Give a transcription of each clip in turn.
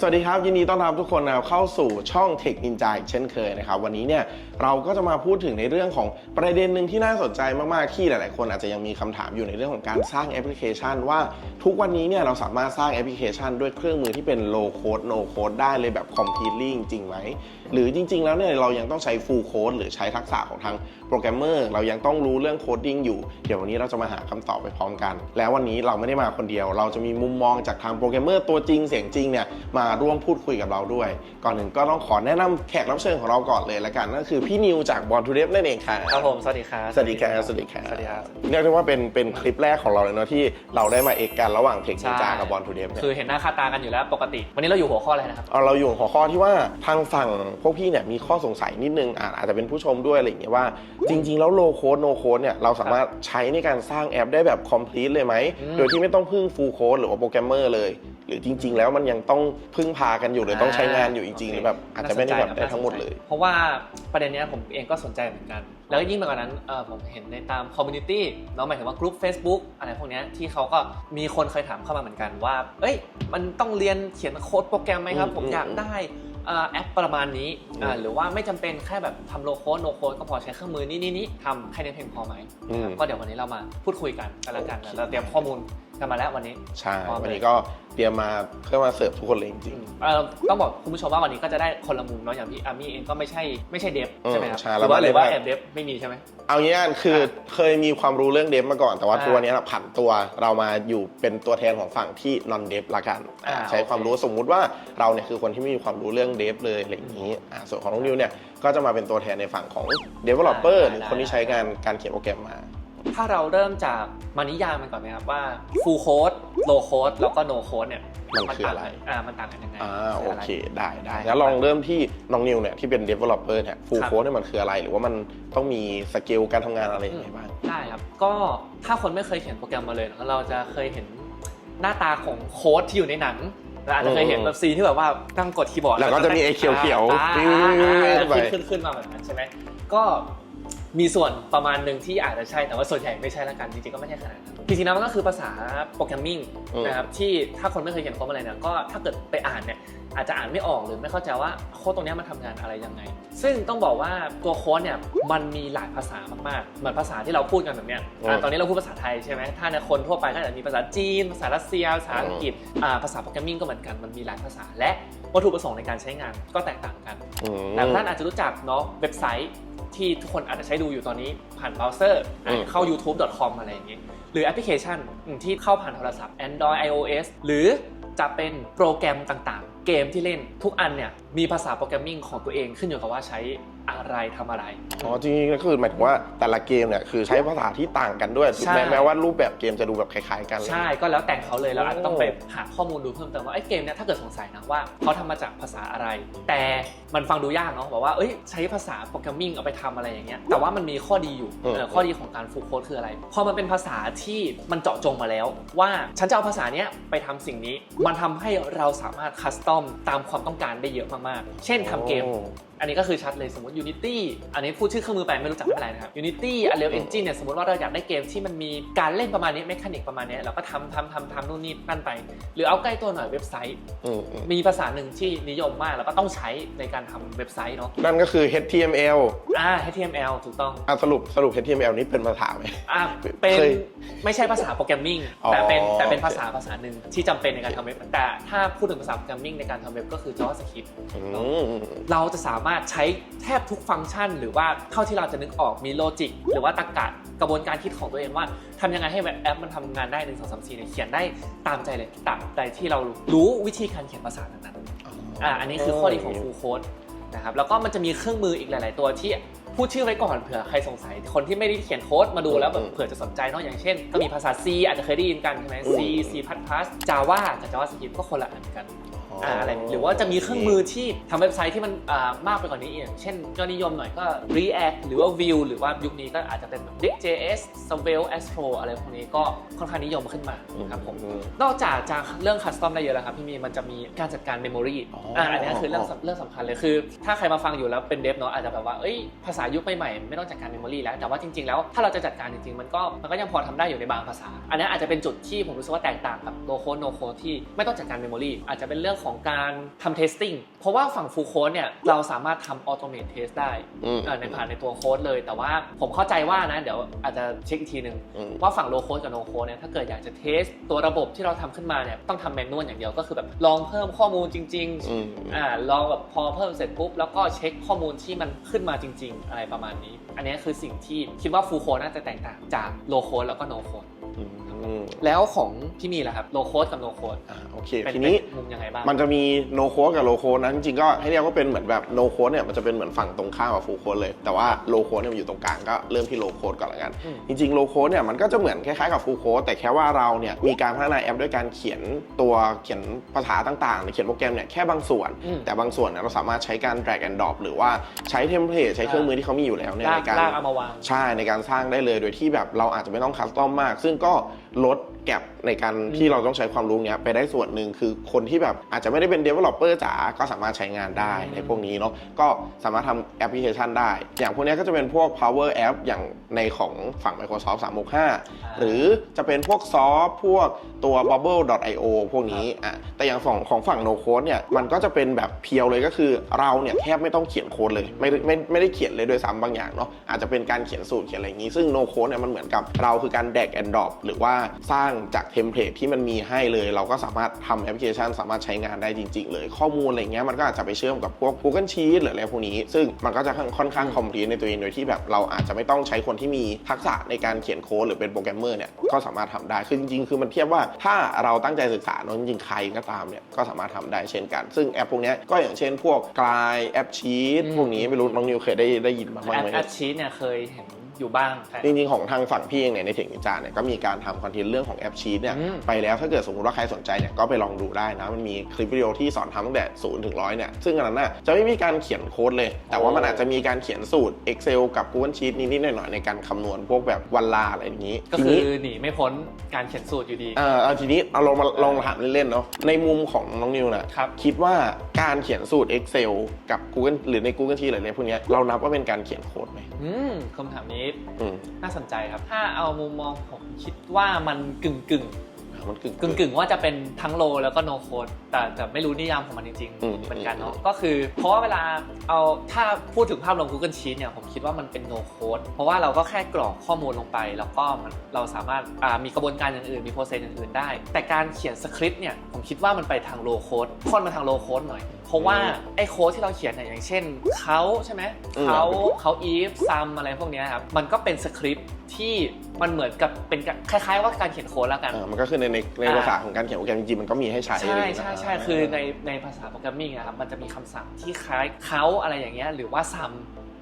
สวัสดีครับ ยินดีต้อนรับทุกคนนะครับเข้าสู่ช่อง Tech Ninja อีกเช่นเคยนะครับวันนี้เนี่ยเราก็จะมาพูดถึงในเรื่องของประเด็นหนึ่งที่น่าสนใจมาก ๆ ที่หลาย ๆ คนอาจจะยังมีคำถามอยู่ในเรื่องของการสร้างแอปพลิเคชัน ว่าทุกวันนี้เนี่ยเราสามารถสร้างแอปพลิเคชัน ด้วยเครื่องมือที่เป็น low code no code ได้เลยแบบ completely จริงไหมหรือจริง ๆ แล้วเนี่ยเรายังต้องใช้ full code หรือใช้ทักษะของทางโปรแกรมเมอร์เรายังต้องรู้เรื่องโคดดิ้งอยู่ เดี๋ยววันนี้เราจะมาหาคำตอบไปพร้อมกัน แล้ววันนี้เราไม่ได้มาคนเดียว เราจะมีมุมมองจากทางโปรแกรมเมอร์ตัวจริงเสียงจริงเนี่ยมาร่วมพูดคุยกับเราด้วย ก่อนหนึ่งก็ต้องขอแนะนำแขกรับเชิญของเราก่อนเลยละกันนั่นคือพี่นิวจากบอลทูเดฟนั่นเองค่ะครับผมสวัสดีครับสวัสดีครับสวัสดีครับสวัสดีครับเรียกได้ว่าเป็นเป็นคลิปแรกของเราเลยเนาะที่เราได้มาเอกกันระหว่างเทคนิคจาใช่กับบอลทูเดฟเนี่ยคือเห็นหน้าค่าตากันอยู่แล้วปกติ วันนี้เราอยู่หัวข้ออะไรนะครับเอาเราอยู่หัวข้อที่ว่าทางฝั่งพวกพี่เนี่ยมีข้อสงสัยนิดนึงอะอาจจะเป็นผู้ชมด้วยอะไรอย่างเงี้ยว่า จริง ๆ แล้วโลโค d โนโค d เนี่ยเราสามารถใช้ในการสร้างแอปได้แบบ complete เลยไหมอืมโดยที่ไม่ต้องพึ่ง full code หรือว่าโปรแกรมเมอร์เลย หรือจริง ๆ แล้วมันยังต้องพึ่งพากันอยู่หรือต้องใช้งานอยู่จริงๆหรือแบบอาจจะไม่ได้แบบได้ทั้งหมดเลย เพราะว่าประเด็นเนี้ยผมเองก็สนใจเหมือนกัน แล้วยิ่งไปกว่านั้นเออผมเห็นในตามคอมมูนิตี้เนาะหมายถึงว่ากลุ่ม Facebook อะไรพวกเนี้ยที่เขาก็มีคนเคยถามเข้ามาเหมือนกันว่า เอ้ย มันต้องเรียนเขียนโค้ดโปรแกรมไหมครับอืมผมอยากได้เอ่อแอปประมาณนี้อ่าหรือว่าไม่จำเป็นแค่แบบทำโลโค้ดโนโค้ดก็พอใช้เครื่องมือนี้นี่นี่ทำแค่นี้เพียงพอไหมอืมก็เดี๋ยววันนี้เรามาพูดคุยกันกันแล้วกันโอเคเราเตรียมข้อมูล กันมาแล้ววันนี้ ใช่พร้อมเลย วันนี้ก็เตรียมมาเพื่อมาเสิร์ฟทุกคนเลยจริงเอ่อต้องบอกคุณผู้ชมว่าวันนี้ก็จะได้คนละมุมเนาะอย่างพี่อามี่เองก็ไม่ใช่ไม่ใช่เดฟใช่ไหมครับอืมใช่หรือว่าแล้วหรือว่าไม่ได้แอบเดฟไม่มีใช่ไหม ๆเอางี้กันคือเคยมีความรู้เรื่องเดฟมาก่อนแต่ว่าอ่าตัวเนี้ยเราผันตัวเรามาอยู่เป็นตัวแทนของฝั่งที่ non dev ละกันอ่าใช้โอเค ความรู้สมมุติว่าเราเนี่ยคือคนที่ไม่มีความรู้เรื่องเดฟเลยอะไรอย่างนี้อ่าส่วนของน้องนิวเนี่ยก็จะมาเป็นตัวแทนในฝั่งของ developer หรือคนที่ใช้งานการเขียนโปรแกรมมา ถ้าเราเริ่มจากมานิยามมันก่อนไหมครับว่า full code low code แล้วก็ no code เนี่ยมันคืออะไรต่างกันอ่า มันต่างกันยังไงอ่าคืโอไรเค ได้ได้ได้งั้นลองเริ่มที่น้องนิวเนี่ยที่เป็น developer เนี่ย full ครับ code เนี่ยมันคืออะไร หรือว่ามันต้องมีสกิลการทำงานอะไรยังไงบ้าง ได้ครับ ก็ถ้าคนไม่เคยเขียนโปรแกรมมาเลยนะเราจะเคยเห็นหน้าตาของโค้ดที่อยู่ในหนังเราอาจจะเคยเห็นแบบซีนที่แบบว่าตั้งกดคีย์บอร์ด แล้วก็จะมีไอ้เขียวๆอ่าปิ้วอ่าขึ้นไปขึ้นขึ้นขึ้นมาแบบนั้นใช่ไหมก็ มีส่วนประมาณหนึ่งที่อาจจะใช่แต่ว่าส่วนใหญ่ไม่ใช่ละกันจริงๆก็ไม่ใช่ขนาดนั้นจริงๆแล้วมันก็คือภาษาโปรแกรมมิ่งอืมนะครับที่ถ้าคนไม่เคยเขียนโค้ดมาเลยเนี่ยก็ถ้าเกิดไปอ่านเนี่ยอาจจะอ่านไม่ออกหรือไม่เข้าใจว่าโค้ดตรงเนี้ยมันทำงานอะไรยังไง ซึ่งต้องบอกว่าตัวโค้ดเนี่ยมันมีหลายภาษามากๆ เหมือนภาษาที่เราพูดกันแบบเนี้ยอะอืมตอนนี้เราพูดภาษาไทยใช่ไหมถ้าในคนทั่วไปก็อาจจะมีภาษาจีน ภาษารัสเซียภาษาอังกฤษอ่าภาษาโปรแกรมมิ่งก็เหมือนกันมันมีหลายภาษาและวัตถุประสงค์ในการใช้งานก็แตกต่างกันอืมหลายท่านอาจจะรู้จักเนาะเว็บไซต์ ที่ทุกคนอาจจะใช้ดูอยู่ตอนนี้ผ่านเบราว์เซอร์อืมเข้า youtube.com อะไรอย่างเงี้ยหรือแอปพลิเคชันที่เข้าผ่านโทรศัพท์ Android iOS หรือจะเป็นโปรแกรมต่างๆ เกมที่เล่นทุกอันเนี่ยมีภาษาโปรแกรมมิ่งของตัวเองขึ้นอยู่กับว่าใช้ อะไรทำอะไร อ๋อจริงๆก็คือหมายถึงว่าแต่ละเกมเนี่ยคือใช้ภาษาที่ต่างกันด้วยใช่ แม้แม้ว่ารูปแบบเกมจะดูแบบคล้ายๆกันใช่ก็แล้วแต่เขาเลยเราอาจจะต้องโอ้ไปหาข้อมูลดูเพิ่มเติมว่าไอ้เกมเนี่ยถ้าเกิดสงสัยนะว่าเขาทำมาจากภาษาอะไร แต่มันฟังดูยากเนาะบอกว่าเอ้ยใช้ภาษาโปรแกรมมิ่งเอาไปทำอะไรอย่างเงี้ยแต่ว่ามันมีข้อดีอยู่เออข้อดีของการฟูลโค้ดคืออะไรพอมันเป็นภาษาที่มันเจาะจงมาแล้ว ว่าฉันจะเอาภาษาเนี้ยไปทำสิ่งนี้ มันทำให้เราสามารถคัสตอมตามความต้องการได้เยอะมากๆ เช่นทำเกม โอ้อันนี้ก็คือชัดเลยสมมติ Unity อันนี้พูดชื่อเครื่องมือไปไม่รู้จักไม่เป็นไรนะครับ Unity Unreal Engine เนี่ยสมมติว่าเราอยากได้เกมที่มันมีการเล่นประมาณนี้เมคานิกประมาณนี้เราก็ทำทำทำทำนู่นนี่นั่นไป หรือเอาใกล้ตัวหน่อยเว็บไซต์อืมอืมมีภาษาหนึ่งที่นิยมมากแล้วก็ต้องใช้ในการทำเว็บไซต์เนาะนั่นก็คือ HTML อ่า HTML ถูกต้องอะสรุปสรุป HTML นี่เป็นภาษาไหมอ่าเป็นเคยไม่ใช่ภาษาโปรแกรมมิ่งอ๋อแต่เป็นแต่เป็นภาษาภาษาหนึ่งที่จำเป็นในการทำเว็บแต่ถ้าพูดถึงภาษาโปรแกรมมิ่งในการทำเว็บก็คือ JavaScript อืมเราจะสามารถใช้แทบทุกฟังก์ชัน หรือว่าเท่าที่เราจะนึกออกมีโลจิกหรือว่าตรรกะกระบวนการคิดของตัวเองว่าทำยังไงให้แอปมันทำงานได้1 2 3 4เนี่ยเขียนได้ตามใจเลยตามใจที่เรารู้วิธีการเขียนภาษานั้นๆอ่าอันนี้คือข้อดีของ full code นะครับแล้วก็มันจะมีเครื่องมืออีกหลาย ๆ ตัวที่พูดชื่อไว้ก่อนเผื่อใครสงสัย คนที่ไม่ได้เขียนโค้ดมาดูแล้วแบบเผื่อจะสนใจเนาะอย่างเช่น ก็มีภาษา C อาจจะเคยได้ยินกันใช่ไหม C C++ Java กับ JavaScript ก็คนละอันกัน อ่าอะไรหรือว่าจะมีเครื่องมือที่ทำเว็บไซต์ที่มันอ่ามากไปกว่านี้อีกเช่นยอดนิยมหน่อยก็ React หรือว่า Vue หรือว่ายุคนี้ก็อาจจะเป็นแบบ Next.js Svelte Astro อะไรพวกนี้ก็ค่อนข้างนิยมขึ้นมาครับผมอืมนอกจากจะเรื่องคัสตอมได้เยอะแล้วครับพี่มีมันจะมีการจัดการเมมโมรีอ๋ออ่ อ่าอันนี้คือเรื่องสำเรื่องสำคัญเลยคือ ถ้าใครมาฟังอยู่แล้วเป็นเดฟเนาะอาจจะแบบว่าเอ้ยภาษายุคใหม่ๆไม่ต้องจัดการเมมโมรีแล้วแต่ว่าจริง ๆ แล้วถ้าเราจะจัดการจริงๆ มันก็มันก็ยังพอทำได้อยู่ในบางภาษา อันนี้อาจจะเป็นจุดที่ผมรู้สึกว่าแตกต่างกับโลโคโนโคที่ไม่ต้องจัดการเมมโมรีอาจจะเป็นเรื่องรื่องของการทำ testing เพราะว่าฝั่ง full code เนี่ยเราสามารถทำ automate test ได้อืม เอ่อในผ่านในตัวโค้ดเลย แต่ว่าผมเข้าใจว่านะ เดี๋ยวอาจจะเช็คอีกทีหนึ่งอืม ว่าฝั่ง low code กับ no code เนี่ยถ้าเกิดอยากจะเทสตัวระบบที่เราทำขึ้นมาเนี่ยต้องทำแมนนวลอย่างเดียวก็คือแบบลองเพิ่มข้อมูลจริงอืมๆอ่าลองแบบพอเพิ่มเสร็จปุ๊บ แล้วก็เช็คข้อมูลที่มันขึ้นมาจริง ๆ อะไรประมาณนี้ อันนี้คือสิ่งที่คิดว่า full code น่าจะแตกต่างจาก low code แล้วก็ no code อืม แล้วของพี่มีล่ะครับ low code กับ no code อ่าโอเคเป็นทีนี้ เป็นมุมยังไงบ้าง มันจะมี no code กับ low code นะจริงๆก็ให้เรียกว่าเป็นเหมือนแบบ no code เนี่ยมันจะเป็นเหมือนฝั่งตรงข้ามกับ full code เลยแต่ว่า low code เนี่ยมันอยู่ตรงกลางก็เริ่มที่ low code ก่อนละกัน อืม จริงๆ low code เนี่ยมันก็จะเหมือนคล้ายๆกับ full code แต่แค่ว่าเราเนี่ยมีการพัฒนาแอปด้วยการเขียนตัวเขียนภาษาต่างๆหรือเขียนโปรแกรมเนี่ยแค่บางส่วน อืม แต่บางส่วนเนี่ยเราสามารถใช้การ drag and drop หรือว่าใช้เทมเพลตใช้เครื่องมือที่เขามีอยู่แล้วเนี่ยลาในกการ ลากเอามาวาง ใช่ในการสร้างได้เลยโดยที่แบบเราอาจจะไม่ต้องคัสตอมมาก ซึ่งก็ลดแก็บในการที่เราต้องใช้ความรู้เนี้ยไปได้ส่วนหนึ่งคือคนที่แบบอาจจะไม่ได้เป็น Developer จ๋าก็สามารถใช้งานได้อืมในพวกนี้เนาะก็สามารถทำแอปพลิเคชันได้ อย่างพวกเนี้ยก็จะเป็นพวก Power App อย่างในของฝั่ง Microsoft 365 หรือจะเป็นพวกซอฟพวกตัว bubble.io พวกนี้อะแต่อย่างฝั่งของฝั่ง no code เนี่ยมันก็จะเป็นแบบเพียวเลยก็คือเราเนี่ยแทบไม่ต้องเขียนโค้ดเลยไม่ได้ไม่ไม่ได้เขียนเลยโดวยซ้ำบางอย่างเนาะอาจจะเป็นการเขียนสูตรเขียนอะไรอย่างนี้ซึ่ง no code เนี่ยมันเหมือนกับเราคือการ drag and drop หรือว่าสร้างจากเทมเพลตที่มันมีให้เลย เราก็สามารถทำแอปพลิเคชัน สามารถใช้งานได้จริง ๆ เลย ข้อมูลอะไรเงี้ยมันก็อาจจะไปเชื่อมกับพวก Google Sheet หรืออะไรพวกนี้ ซึ่งมันก็จะค่อนข้างคอมพลีทในตัวเองโดยที่แบบเราอาจจะไม่ต้องใช้คนที่มีทักษะในการเขียนโค้ดหรือเป็นโปรแกรมเมอร์เนี่ยก็สามารถทำได้คือจริงๆคือมันเทียบว่าถ้าเราตั้งใจศึกษาเนอะจริงๆใครก็ตามเนี่ยก็สามารถทำได้เช่นกัน ซึ่งแอปพวกเนี้ยก็อย่างเช่น พวกกลายแอปชีตอืมพวกนี้ไม่รู้น้องนิวเคยได้ได้ยินบ้างไหมแอปแอปชีตเนี่ยเคยเห็น อยู่บ้างแต่จริงๆ ของทางฝั่งพี่เองเนี่ยในเทคนิคจาเนี่ยก็มีการทำคอนเทนต์เรื่องของแอปชีตเนี่ยอืม ไปแล้วถ้าเกิดสมมติว่าใครสนใจเนี่ยก็ไปลองดูได้นะ มันมีคลิปวิดีโอที่สอนทำตั้งแต่ศูนย์ถึงร้อยเนี่ยซึ่งอันนั้นน่ะจะไม่มีการเขียนโค้ดเลย แต่ว่ามันอาจจะมีการเขียนสูตร Excel กับ Google Sheet นิดๆหน่อยๆในการคำนวณพวกแบบวันลาอะไรอย่างนี้ก็ทีคืนี้ อหนีไม่พ้นการเขียนสูตรอยู่ดี เอ่อเอาทีนี้เอาลองมาลองถามเล่นๆเนาะในมุมของน้องนิวน่ะครับ คิดว่าการเขียนสูตร Excel กับ Google หรือใน Google Sheet หรืออะไรพวกเนี้ยเรานับว่าเป็นการเขียนโค้ดไหม อืมคำถามนี้อืมน่าสนใจครับ ถ้าเอามุมมองผมคิดว่ามันกึ่งกึ่งมันกึ่ง กึ่งกึ่งๆว่าจะเป็นทั้งโลแล้วก็โนโคดแต่แต่ไม่รู้นิยามของมันจริงอืม ๆเหมือนกันเนาะก็คือ เพราะว่าเวลาเอาถ้าพูดถึงภาพรวม Google Sheet เนี่ยผมคิดว่ามันเป็นโนโคดเพราะว่าเราก็แค่กรอกข้อมูลลงไป แล้วก็มันเราสามารถอ่ามีกระบวนการอย่างอื่นมีโปรเซสอย่างอื่นได้ แต่การเขียนสคริปต์เนี่ยผมคิดว่ามันไปทางโลโคดค่อนมาทางโลโคดหน่อย เพราะว่าไอ้โค้ดที่เราเขียนเนี่ยอย่างเช่นเขาใช่ไหมอืม เขาเขาอีฟซัมอะไรพวกเนี้ยครับมันก็เป็นสคริปต์ที่มันเหมือนกับเป็นการคล้ายๆ ว่าการเขียนโค้ดแล้วกันอ่ามันก็คือในในในอ่า ภาษาของการเขียนโปรแกรมจริงๆมันก็มีให้ใช้ใช่อะไรอย่างเงี้ยใช่นะใช่คือในในภาษาโปรแกรมมิ่งอะครับมันจะมีคำศัพท์ที่คล้ายเขาอะไรอย่างเงี้ยหรือว่าซัม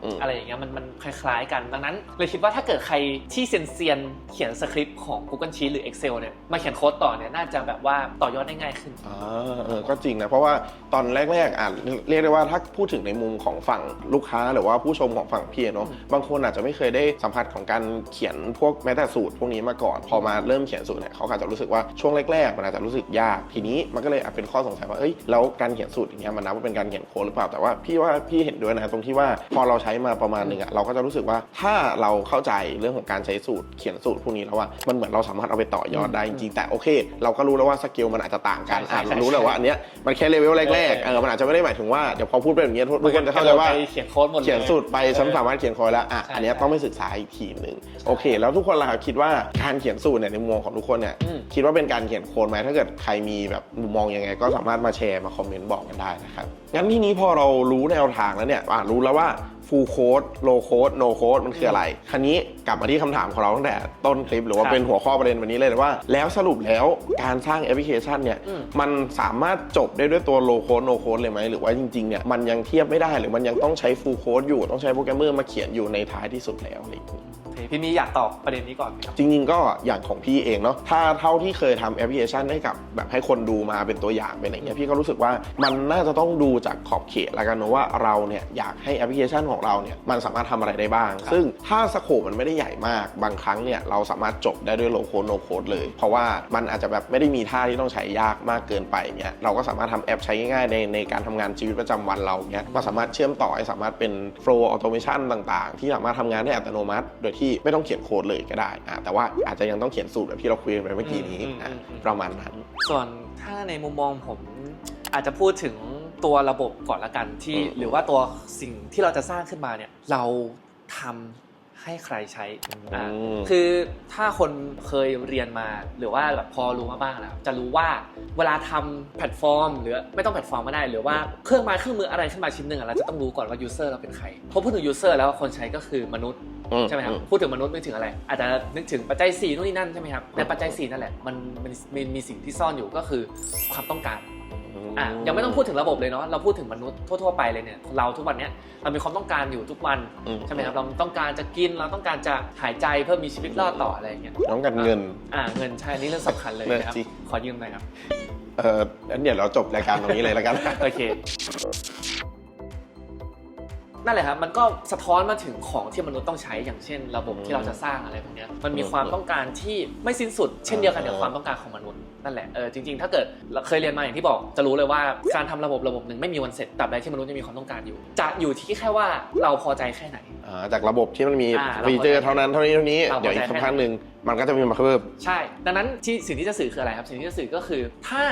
อืมอะไรอย่างเงี้ยมันมันคล้าย ๆ กัน ดังนั้น เลยคิดว่าถ้าเกิดใครที่เซียนเซียนๆเขียนสคริปต์ของ Google Sheet หรือ Excel เนี่ยมาเขียนโค้ดต่อเนี่ยน่าจะแบบว่าต่อยอดได้ง่ายขึ้นอ่าเออก็จริงนะเพราะว่าตอนแรกๆอะเรียกได้ว่าถ้าพูดถึงในมุมของฝั่งลูกค้า หรือว่าผู้ชมของฝั่งพี่เนาะบางคนอาจจะไม่เคยได้สัมผัสของการเขียนพวกแม้แต่สูตร พวกนี้มาก่อน พอมาเริ่มเขียนสูตรเนี่ยเขาอาจจะรู้สึกว่าช่วงแรกๆมันอาจจะรู้สึกยากทีนี้มันก็เลยอาจเป็นข้อสงสัยว่าเอ้ยแล้วการเขียนสูตรอย่างเงี้ยมันนับว่าเป็นการเขียนโค้ดหรือเปล่าแต่ว่าพี่ว่าพี่เห็นด้วยนะตรงที่ว่าพอเราใช้มาประมาณหนึ่งอะเราก็จะรู้สึกว่าถ้าเราเข้าใจเรื่องของการใช้สูตรเขียนสูตรพวกนี้แล้วว่ามันเหมือนเราสามารถเอาไปต่อยอดได้จริงๆแต่โอเค เราก็รู้แล้วว่าสกิลมันอาจจะต่างกันใช่อะใช่รู้แล้วว่าอันเนี้ยมันแค่เลเวลแรกๆเอเอออมันอาจจะไม่ได้หมายถึงว่าเดี๋ยวพอพูดไปแบบนี้ทุกทุกคนจะเข้าใจว่าไปเขียนโค้ดหมดเลยเขียนสูตรไปฉันเออสามารถเขียนโค้ดแล้วอะใช่อันเนี้ยใช่ต้องไปศึกษาอีกทีหนึ่งโอเค แล้วทุกคนล่ะครับคิดว่าการเขียนสูตรเนี่ยในมุมมองของทุกคนเนี่ยอืมคิดว่าเป็นการเขียนโค้ดไหมถ้าเกิดใครมีแบบมุมมองยังไง ก็สามารถมาแชร์มาคอมเมนต์บอกกันได้นะครับงั้นที่นี้พอเรารู้แนวทางแล้วเนี่ยอะรู้แล้วว่า full code low code no code มันคืออะไรคราวนี้กลับมาที่คำถามของเราตั้งแต่ต้นคลิป หรือว่าครับเป็นหัวข้อประเด็นวันนี้เลยว่า แล้วสรุปแล้วการสร้างแอปพลิเคชันเนี่ยอืมมันสามารถจบได้ด้วยตัว low code no code เลยไหมหรือว่าจริงๆเนี่ยมันยังเทียบไม่ได้หรือมันยังต้องใช้ full code อยู่ต้องใช้โปรแกรมเมอร์มาเขียนอยู่ในท้ายที่สุดแล้วอะไรอย่างนี้โอเค พี่มีอยากตอบประเด็นนี้ก่อนไหมครับ จริงๆก็อย่างของพี่เองเนาะถ้าเท่าที่เคยทำแอปพลิเคชันให้กับแบบให้คนดูมาเป็นตัวอย่างเป็นอะไรเงี้ยพี่ก็รู้สึกว่ามันน่าจะต้องดูจากขอบเขตแล้วกันเนอะว่าเราเนี่ยอยากให้แอปพลิเคชันของเราเนี่ยมันสามารถทำอะไรได้บ้างครับซึ่งถ้าสโคปมันไม่ได้ใหญ่มากบางครั้งเนี่ยเราสามารถจบได้ด้วยโลโคโนโคดเลย เพราะว่ามันอาจจะแบบไม่ได้มีท่าที่ต้องใช้ยากมากเกินไปเนี่ยเราก็สามารถทำแอปใช้ง่ายๆในในการทำงานชีวิตประจำวันเราเนี่ยก็สามารถเชื่อมต่อให้สามารถเป็น flow automation ต่างๆ ที่สามารถทำงานได้อัตโนมัติ โดยที่ไม่ต้องเขียนโค้ดเลยก็ได้อะแต่ว่าอาจจะยังต้องเขียนสูตรแบบที่เราคุยกันไปเมื่อกี้นี้อืมอะอืมอืมประมาณนั้น ส่วนถ้าในมุมมองผมอาจจะพูดถึงตัวระบบก่อนละกันที่อืมหรือว่าตัวสิ่งที่เราจะสร้างขึ้นมาเนี่ยเราทำให้ใครใช้อ่ามคือถ้าคนเคยเรียนมาหรือว่าแบบพอรู้มาบ้างแล้วจะรู้ว่าเวลาทำแพลตฟอร์ม หรือไม่ต้องแพลตฟอร์มก็ได้ หรือว่าเครื่องไม้เครื่องมืออะไรขึ้นมาชิ้นหนึ่งอะเราจะต้องรู้ก่อนว่ายูเซอร์เราเป็นใครพอพูดถึงยูเซอร์แล้วคนใช้ก็คือมนุษย์อื ใช่ไหมครับอืพูดถึงมนุษย์นึกถึงอะไร อาจจะนึกถึงปัจจัย4นู่นนี่นั่นใช่ไหมครับในปัจจัย4นั่นแหละมันมันมีมีสิ่งที่ซ่อนอยู่ก็คือความต้องการอะยังไม่ต้องพูดถึงระบบเลยเนาะเราพูดถึงมนุษย์ทั่วๆไปเลยเนี่ยเราทุกวันเนี้ยเรามีความต้องการอยู่ทุกวันอืใช่ไหมครับเราต้องการจะกินเราต้องการจะหายใจเพื่อมีชีวิตรอดต่ออะไรอย่างเงี้ยต้องการเงินอ่าเงินใช่นี่เรื่องสำคัญเลยเรื่องนะครับจริงขอยืมหน่อยครับเอองั้นเดี๋ยวเราจบรายการตรงนี้เลยแล้วกันโอเค นั่นแหละครับมันก็สะท้อนมาถึงของที่มนุษย์ต้องใช้อย่างเช่น ระบบที่เราจะสร้างอะไรพวกเนี้ยมันมีความต้องการที่ไม่สิ้นสุด เช่นเดียวกันกับอ่าความต้องการของมนุษย์นั่นแหละเออจริงๆ ถ้าเกิดเราเคยเรียนมาอย่างที่บอกจะรู้เลยว่าการทำระบบระบบหนึ่งไม่มีวันเสร็จตราบใดที่มนุษย์ยังมีความต้องการอยู่ จะอยู่ที่แค่ว่าเราพอใจแค่ไหนอ่าจากระบบที่มันมีอ่าฟีเจอร์เท่านั้นเท่านี้เท่านี้เราพอใจเดี๋ยวอีกสักแค่พักหนึ่งมันก็จะมีมาเพิ่มใช่ ดังนั้นที่สิ่งที่จะสื่อคืออะไรครับ สิ่งที่จะสื่อก็คือ ถ้า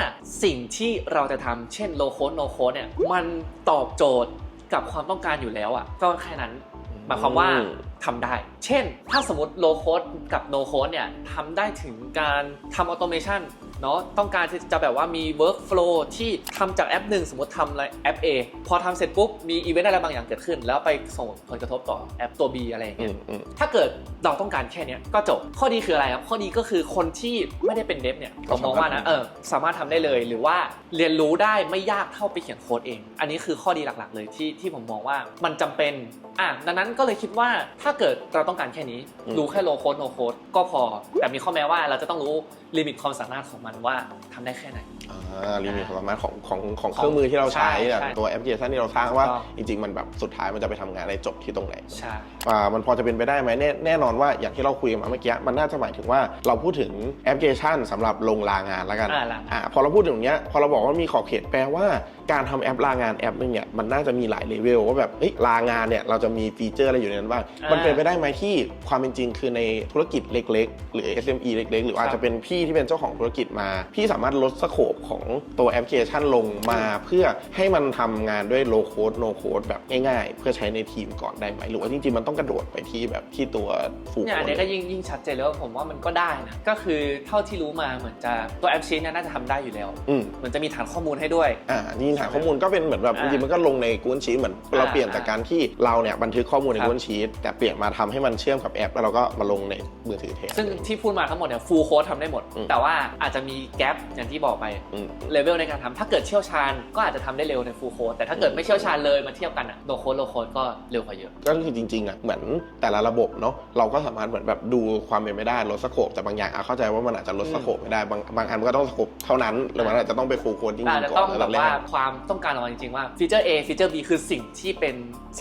สิ่งที่เราจะทำเช่น low code no code เนี่ยมันตอบโจทย์ กับความต้องการอยู่แล้วอะก็แค่นั้นหมายความว่า ทำได้ เช่น ถ้าสมมติ low code กับ no code เนี่ยทำได้ถึงการทำ automation เนาะต้องการที่จะแบบว่ามี workflow ที่ทำจากแอปหนึ่งสมมติทำอะไรแอป A พอทำเสร็จปุ๊บ มีอีเวนต์อะไรบางอย่างเกิดขึ้น แล้วไปส่งผลกระทบต่อแอปตัว B อะไรอย่างอืเงี้ยมอืมถ้าเกิดเราต้องการแค่เนี้ยก็จบ ข้อดีคืออะไรครับ ข้อดีก็คือคนที่ไม่ได้เป็นเดฟเนี่ยก็ผมมองว่านะสามารถเออสามารถทำได้เลยหรือว่าเรียนรู้ได้ไม่ยากเท่าไปเขียนโค้ดเอง อันนี้คือข้อดีหลักๆ เลยที่ที่ผมมองว่ามันจำเป็นอะดังนั้นก็เลยคิดว่าถ้าเกิดเราต้องการแค่นี้ รู้แค่โลโค้ดโนโค้ดก็พอ แต่มีข้อแม้ว่าเราจะต้องรู้ลิมิตความสามารถของมันว่าทำได้แค่ไหนอ่าลิมิตความสามารถของของของเครื่องมือที่เราใช้ใช่อะใช่ตัวแอปพลิเคชันที่เราสร้างว่าถูกต้องจริง ๆ มันแบบสุดท้ายมันจะไปทำงานในจบที่ตรงไหนใช่ อ่ามันพอจะเป็นไปได้ไหมแน่แน่นอนว่าอย่างที่เราคุยกันมาเมื่อกี้มันน่าจะหมายถึงว่าเราพูดถึงแอปพลิเคชันสำหรับลงลางานแล้วกันอ่าละอ่าพอเราพูดถึงเนี้ยพอเราบอกว่ามีขอบเขตแปลว่าการทำแอปลางานแอปนึงเนี่ยมันน่าจะมีหลายเลเวลว่าแบบเอ้ยลางานเนี่ยเราจะมีฟีเจอร์อะไรอยู่ในนั้นบ้างอ่ามัมันเป็นไปได้ไหมที่ความเป็นจริงคือในธุรกิจเล็ก ๆ หรือ SME เล็ก ๆ หรือว่าครับอาจจะเป็นพี่ที่เป็นเจ้าของธุรกิจมาพี่สามารถลดสโคปของตัวแอปพลิเคชันลงมาเพื่อให้มันทำงานด้วย low code no code แบบง่ายๆ เพื่อใช้ในทีมก่อนได้ไหมหรือว่าจริงๆ มันต้องกระโดดไปที่แบบที่ตัวฟูเนี่ยอันนี้ก็ยิ่งยิ่งชัดเจนเลยว่าผมว่ามันก็ได้นะก็คือเท่าที่รู้มาเหมือนจะตัวแอปชีนเนี่ยน่าจะทำได้อยู่แล้วอืมเหมือนจะมีฐานข้อมูลให้ด้วยอ่านี่ฐานข้อมูลก็เป็นเหมือนแบบจอ่าริงๆมันก็ลงในกูนชีตเหมือนเราอ่าเปลี่ยนจากการที่เราเนี่ยบันทึกข้อมูลในครับกูนชีตแต่เปลี่ยนมาทำให้มันเชื่อมกับแอป แล้วเราก็มาลงในมือถือแทนซึ่งที่พูดมาทั้งหมดเนี่ยฟูลโค้ดทำได้หมดอืมแต่ว่าอาจจะมีแกลบอย่างที่บอกไปอืมเลเวลในการทำถ้าเกิดเชี่ยวชาญก็อาจจะทำได้เร็วในฟูลโค้ดแต่ถ้าเกิดไม่เชี่ยวชาญเลยมาเทียบกันอะโลโค้ดโลโค้ดก็เร็วกว่าเยอะ ก็คือจริงๆอะเหมือนแต่ละระบบเนาะเราก็สามารถเหมือนแบบดูความเป็นไม่ได้ลดสโคปแต่บางอย่างอะเข้าใจว่ามันอาจจะลดอืมสโคปไม่ได้บางบางอันมันก็ต้องสโคปเท่านั้นหรือมันอาจจะต้องไปฟูลโคนจริงแต่อาจจะๆก่ต้ออนงระแบดับบแรว่ากความต้องการของเราจริงๆว่าฟีเจอร์ A ฟีเจอร์ B คือสิ่งที่เป็น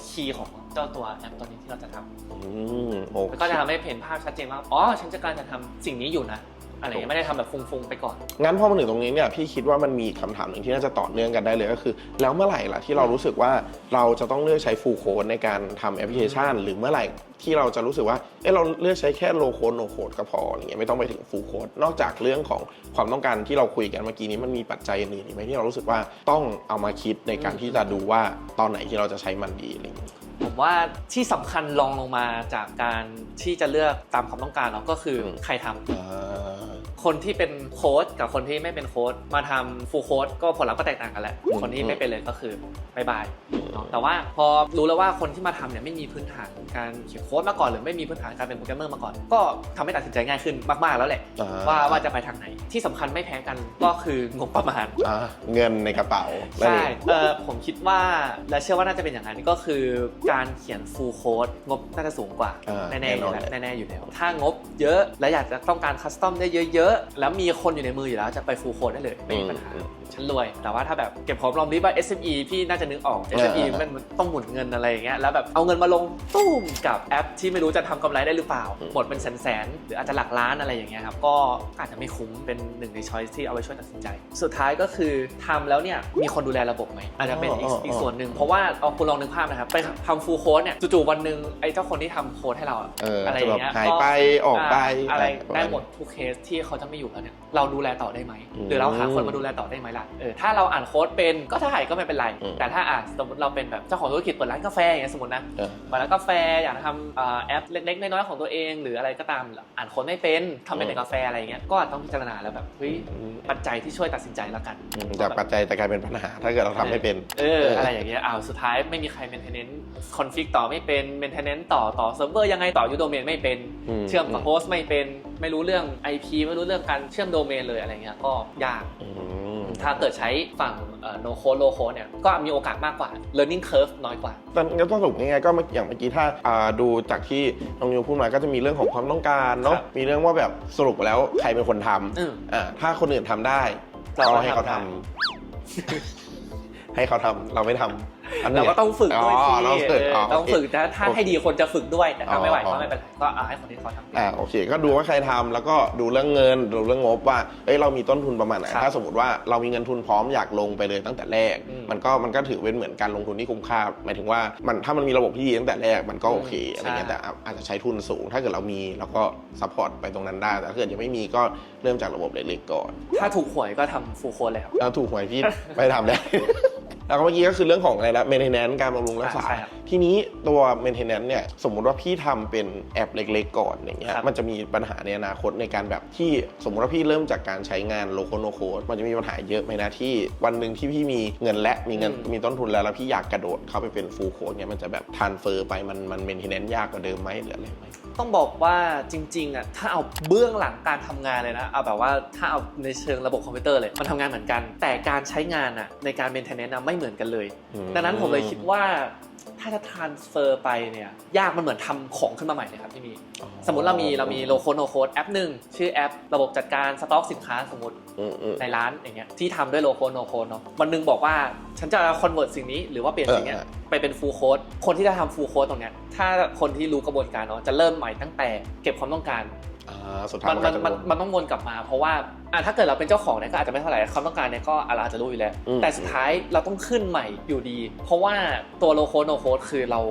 คีย์ของเจ้าตัวแอปตัวนี้ที่เราจะทำอืมโอแล้วเคก็จะทำให้เห็นภาพชัดเจนว่า อ๋อ ฉันจะการจะทำสิ่งนี้อยู่นะ อะไรอย่างเงี้ยไม่ได้ทำแบบฟุ้งๆไปก่อน งั้นพอมาถึงตรงนี้เนี่ยพี่คิดว่ามันมีคำถามหนึ่งที่น่าจะต่อเนื่องกันได้เลยก็คือ แล้วเมื่อไหร่ล่ะที่เรารู้สึกว่าเราจะต้องเลือกใช้ฟูลโค้ดในการทำแอปพลิเคชัน หรือเมื่อไหร่ที่เราจะรู้สึกว่าเออเราเลือกใช้แค่โลโค้ดโนโค้ดก็พออะไรเงี้ยไม่ต้องไปถึงฟูลโค้ดนอกจากเรื่องของความต้องการที่เราคุยกันเมื่อกี้นี้มันมีปัจจัยอื่นๆอีกไหมที่เรารู้สึกว่าต้องเอามาคิดในการที่จะดูว่าตอนไหนที่เราจะใช้มันดีอะไรเงี้ย ผมว่าที่สำคัญรองลงมาจากการที่จะเลือกตามความต้องการเราก็คืออมใครทำอ่า คนที่เป็นโค้ดกับคนที่ไม่เป็นโค้ดมาทำฟูลโค้ดก็ผลลัพธ์ก็แตกต่างกันแหละอืมคนที่ไม่เป็นเลยก็คือบายบายเนาะแต่ว่าพอรู้แล้วว่าคนที่มาทำเนี่ยไม่มีพื้นฐานการเขียนโค้ดมาก่อน หรือไม่มีพื้นฐานการเป็นโปรแกรมเมอร์มาก่อน ก็ทำให้ตัดสินใจง่ายขึ้นมากๆแล้วแหละอ่ว่าว่าจะไปทางไหนที่สำคัญไม่แพ้กันก็คืองบประมาณอ่าเงินในกระเป๋านั่นใช่เองเออผมคิดว่าและเชื่อว่าน่าจะเป็นอย่างนั้นก็คือการเขียน full code งบน่าจะสูงกว่าอ่าแน่ๆแน่อนยู่อนแล้วเลยแน่ๆอยู่แล้วถ้างบเยอะและอยากจะต้องการคัสตอมได้เยอะๆแล้วมีคนอยู่ในมืออยู่แล้วจะไป full code ได้เลยไม่มีปัญหาฉันรวย แต่ว่าถ้าแบบเก็บหอมรอมริบว่า SME พี่น่าจะนึกออก SME ๆมันต้องหมุนเงินอะไรอย่างเงี้ยแล้วแบบเอาเงินมาลงตุ้มกับแอปที่ไม่รู้จะทำกำไรได้หรือเปล่าอืมหมดเป็นแสนๆหรืออาจจะหลักล้านอะไรอย่างเงี้ยครับก็อาจจะไม่คุ้มเป็นหนึ่งในช้อยที่เอาไว้ช่วยตัดสินใจ สุดท้ายก็คือทำแล้วเนี่ยมีคนดูแลระบบไหมอาจจะเป็นอีกอีกส่วนหนึ่งเพราะว่าเอาคุณลองนึกภาพนะครับไปทำฟูลโค้ดเนี่ยจู่ๆวันหนึ่งไอ้เจ้าคนที่ทำโค้ดให้เราอะเอออะไรอจะแบย่างบเงี้ยหายไปออกไปาอะไรประาณได้นี้หมดทุกเคสที่เขาจะไม่อยู่แล้วเนี่ยเราดูแลต่อได้ไหมอืมหรือเราหาคนมาดูแลต่อได้ไหมล่ะเออถ้าเราอ่านโค้ดเป็นก็ถ้าหายก็ไม่เป็นไรอืมแต่ถ้าอะสมมติเราเป็นแบบเจ้าของธุรกิจเปิดร้านกาแฟอย่างเงี้ยสมมตินะเออเปิดร้านกาแฟอยากทำอ่าแอปเล็กๆน้อยๆของตัวเอง หรืออะไรก็ตามอ่านโค้ดไม่เป็นทำเป็นแต่กาแฟอะไรอย่างเงี้ยก็อาจต้องพิจารณาแล้วแบบเฮ้ยปัจจัยที่ช่วยตัดสินใจแล้วกันอืมจากปัจจัยแต่กลายเป็นปัญหา ถ้าเกิดเราทำไม่เป็นเอออะไรอย่างเงี้ยอ้าวสุดท้ายไม่มีใคร maintenance config ต่อไม่เป็น maintenance ต่อต่อเซิร์ฟเวอร์ยังไงต่อยูโดเมนไม่เป็นอืมเชื่อมกับโฮสต์ไม่เป็น ไม่รู้เรื่อง IP ไม่รู้เรื่องการเชื่อมโดเมนเลยอะไรเงี้ยก็ยากอืมถ้าเกิดใช้ฝั่งเอ่อ no code low code เนี่ยก็มีโอกาสมากกว่า learning curve น้อยกว่าแต่งั้นต้องสรุปง่ายๆก็เมื่ออย่างเมื่อกี้ถ้าอ่าดูจากที่น้องนิวพูดมาก็จะมีเรื่องของความต้องการเนาะครับมีเรื่องว่าแบบสรุปแล้วใครเป็นคนทอืมำอ่าถ้าคนอื่นทำได้เราก็ก็ให้เขาทำได้ทำให้เขาทำเราไม่ทำอันนี้ เราก็ต้องฝึกด้วยอ๋สิอเราฝึกเอออ๋อต้องโอเคฝึกแต่ถ้าให้ดีคนจะฝึกด้วยแต่ถ้าไม่ไหวอ๋อก็ไม่เป็นไรก็เอาให้คนที่เขาทำเป็นอ่าโอเค ก็ดูว่าใครทำแล้วก็ดูเรื่องเงินดูเรื่องงบว่าเอ้ยเรามีต้นทุนประมาณไหนครับถ้าสมมติว่าเรามีเงินทุนพร้อมอยากลงไปเลยตั้งแต่แรกอืมมันก็มันก็ถือเป็นเหมือนการลงทุนที่คุ้มค่าหมายถึงว่ามันถ้ามันมีระบบที่ดีตั้งแต่แรกมันก็โอเคอืมอะไรเงี้ยใช่แต่อาจจะใช้ทุนสูง ถ้าเกิดเรามีเราก็ซัพพอร์ตไปตรงนั้นได้แต่ถ้าเกิดยังไม่มีก็เริ่มจากระบบเล็กๆก่อน ถ้าถูกหวยก็ทำ full code เลยครับแล้วถูกหวยพี่ไม่ทำได้ แล้วก็เมื่อกี้ก็คือเรื่องของอะไรนะ maintenance การบำรุงรักษา อ่าใช่ครับทีนี้ตัว maintenance เนี่ยสมมุติว่าพี่ทำเป็นแอปเล็ก ๆ ก่อนอย่างเงี้ยครับ มันจะมีปัญหาในอนาคตในการแบบที่สมมุติว่าพี่เริ่มจากการใช้งานโลโก้โนโคดมันจะมีปัญหาเยอะไหมนะที่วันหนึ่งที่พี่มีเงินและมีเงินอืมมีต้นทุนแล้วแล้วพี่อยากกระโดดเข้าไปเป็นฟูลโคดเนี่ยมันจะแบบทานเฟอร์ไปมันมัน maintenance ยากกว่าเดิมไหมหรืออะไรไหม ต้องบอกว่าจริงๆอะถ้าเอาเบื้องหลังการทำงานเลยนะเอาแบบว่าถ้าเอาในเชิงระบบคอมพิวเตอร์เลยมันทำงานเหมือนกัน แต่การใช้งานอะในการ maintenance อะไม่เหมือนกันเลยอืมดังนั้นผมเลยคิดว่าถ้าจะ transfer ไปเนี่ยยากมันเหมือนทำของขึ้นมาใหม่เลยครับที่มีสมมติเรามีเรามีโลโคโนโคดแอปหนึ่งชื่อแอประบบจัดการสต็อกสินค้าสมมติอืมอืมในร้านอย่างเงี้ยที่ทำด้วยโลโคโนโคดเนาะวันหนึงบอกว่าฉันจะคอนเวิร์ตสิ่งนี้หรือว่าเปลี่ยนสิ่งเนี้ยเออไปเป็นฟูลโค้ดคนที่จะทำฟูลโค้ดตรงเนี้ยถ้าคนที่รู้กระบวนการเนาะจะเริ่มใหม่ตั้งแต่เก็บความต้องการอ่าสุดท้ายมันมันมัก็นจะวนมันมันต้องวนกลับมา เพราะว่า อะถ้าเกิดเราเป็นเจ้าของเนี่ยก็อาจจะไม่เท่าไหร่ความต้องการเนี่ยก็อาจจะรู้อยู่แล้ว อืม แต่สุดท้ายเราต้องขึ้นใหม่อยู่ดี เพราะว่าตัวโลโคโนโคดคือเรา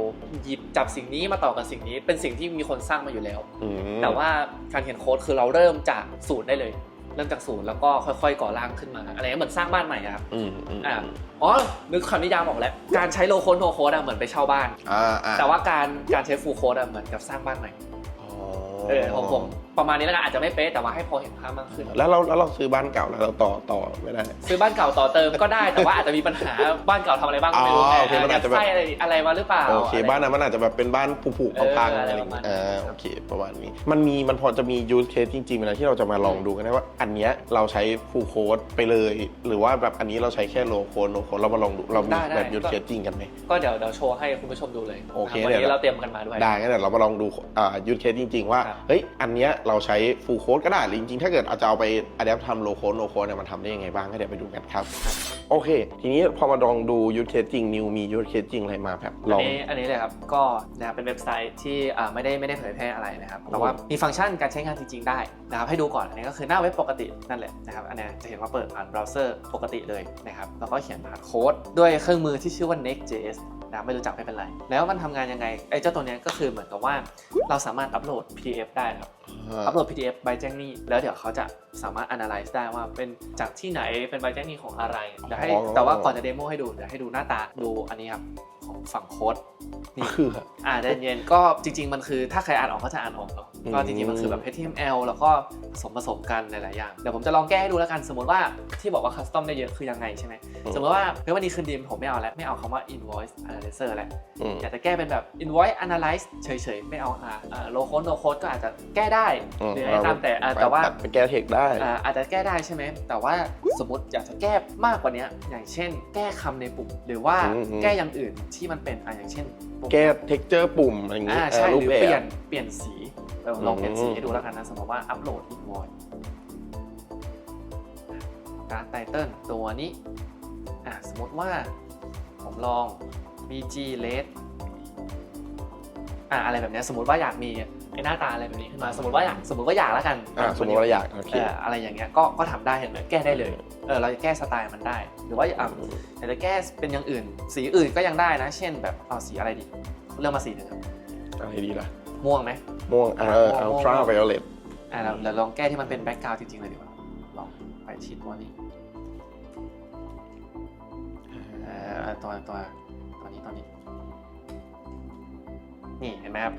หยิบจับสิ่งนี้มาต่อกับสิ่งนี้ เป็นสิ่งที่มีคนสร้างมาอยู่แล้ว อืมแต่ว่าการเขียนโค้ดคือเราเริ่มจากศูนย์ได้เลย เริ่มจากศูนย์แล้วก็ค่อยๆก่อร่างขึ้นมาอะไรเงี้ยเหมือนสร้างบ้านใหม่อะครับอืมอืมอะอ๋อนึกคำนิยามออกแล้ว การใช้โลโคดโนโคดอะเหมือนไปเช่าบ้าน อ่าอ่าแต่ว่าการการใช้ฟูลโคดอะเหมือนกับสร้างบ้านใหม่อ๋อเออของผม ประมาณนี้แล้วกันอาจจะไม่เป๊ะแต่ว่าให้พอเห็นภาพมากขึ้น แล้วเราแล้วเราซื้อบ้านเก่าแล้วเราต่อต่อไม่ได้ซื้อบ้านเก่าต่อเติมก็ได้แต่ว่าอาจจะมีปัญหาบ้านเก่าทำอะไรบ้างก็ไม่รู้อ๋อแต่โอเคมันอาจจะแบบไฟอะไรอะไรมาหรือเปล่า โอเคะไรบ้านนั้นมันอาจจะแบบเป็นบ้านผุๆเออพังๆอะอะไรไรอย่างประมาเงี้ณยนั้นอ่าโอเคประมาณนี้ มันมีมันพอจะมียูสเคสจริงๆเวลาที่เราจะมาลองดูกันได้ว่า อันเนี้ยเราใช้ฟูลโค้ดไปเลย หรือว่าแบบอันนี้เราใช้แค่โลโค้ดโลโค้ดเรามาลองดูเรามีได้ได้ แบบยูสเคสจริงกันไหม ก็เดี๋ยวเดี๋ยวโชว์ให้คุณผู้ชมดูเลยโอเควันเดี๋นี้ยวเราเตรียมกันมาด้วย ได้งั้นเดี๋ยวเรามาลองดูอ่ายูสเคสจริง ๆ ว่าครับ เฮ้ยอันเนี้ยเราใช้ฟูลโค้ดก็ได้หรือจริงๆ ถ้าเกิดเอาจะเอาไปอัดแอปทำโลโค้ดโลโค้ดเนี่ยมันทำได้ยังไงบ้างก็เดี๋ยวไปดูกันครับ โอเค ทีนี้พอมาลองดูยูสเคสจริงนิวมียูสเคสจริงอะไรมาแบบลอัอนงนี้อันนี้เลยครับก็นะครับเป็นเว็บไซต์ที่อ่าไม่ได้ไม่ได้เผยแพร่อะไรนะครับแต่ว่ามีฟังก์ชันการใช้งานจริง ๆ ได้นะครับให้ดูก่อนอันนี้ก็คือหน้าเว็บปกตินั่นแหละนะครับอันนี้จะเห็นว่าเปิดผ่านเบราว์เซอร์ปกติเลยนะครับแล้วก็เขียนผ่านโค้ดด้วยเครื่องมือที่ชื่อว่า Next.js นะครับไม่รู้จักไม่เป็นไร แล้วมันทำงานยังไงไอ้เจ้าตัวเนี้ยก็คือเหมือนกับว่าเราสามารถอัปโหลด PDF ได้ครับอัปโหลด PDF ใบแจ้งหนี้แล้วเดี๋ยวเขาจะสามารถ analyze ได้ว่าเป็นจากที่ไหนเป็นใบแจ้งหนี้ของอะไรเดี๋ยวให้อ๋อแต่ว่าก่อนจะเดโมให้ดูเดี๋ยวให้ดูหน้าตาดูอันนี้ครับของฝั่งโค้ดนี่คืออ่าใจเย็นก็จริง ๆ มันคือถ้าใครอ่านออกก็จะอ่านออกเนาะอืม ก็จริงๆมันคือแบบ HTML แล้วก็ผสมผสมกันหลายๆอย่างเดี๋ยวผมจะลองแก้ให้ดูแล้วกัน สมมติว่าที่บอกว่าคัสตอมได้เยอะคือยังไงใช่ไหมสมมติว่าเฮ้ยวันนี้คืนดีมผมไม่เอาแล้วไม่เอาคำว่า invoice analyzer แล้วอืมอยากจะแก้เป็นแบบ invoice analyze เฉยๆ ไม่เอาอ่า low code no code ก็อาจจะแก้ได้อืมหรืออะไรตามแต่อ่าแต่ว่าไปแก้เทคได้อ่าอาจจะแก้ได้ใช่ไหมแต่ว่าสมมติอยากจะแก้มากกว่านี้อย่างเช่น แก้คำในปุ่ม หรือว่าอืมอืมแก้อย่างอื่นที่มันเป็นอ่าอย่างเช่นปุ่มแก้เท็กเจอร์ปุ่มอะไรอย่างงี้อ่าใช่รูหปรือแบบเปลี่ยนเปลี่ยนสี เราลองเปลี่ยนสีอืมให้ดูแล้วกันนะ สมมติว่าอัปโหลด invoice การ์ดไตเติลตัวนี้อะสมมติว่าผมลอง BG Red อะอะไรแบบเนี้ยสมมติว่าอยากมีไอ้หน้าตาอะไรแบบนี้ขึ้นมาสมมติว่าอยากสมมติว่าอยากแล้วกันอ่าสมมติว่าอยากโอเคเอออะไรอย่างเงี้ยก็ก็ทำได้เห็นไหมแก้ได้เลยเออเราจะแก้สไตล์มันได้ หรือว่าอะอยากจะแก้เป็นอย่างอื่น สีอื่นก็ยังได้นะ เช่นแบบเอาสีอะไรดีเลือกมาสีหนึ่งครับอะไรดีล่ะ ม่วงไหม ม่วงเออม่วง ultra violet อะเราเราลองแก้ที่มันเป็นแบ็กกราวด์จริงๆเลยดีกว่า ลองไปที่ตัวนี้เอ่อตัวตัวตัวนี้ตัวนี้ นี่เห็นไหมครับ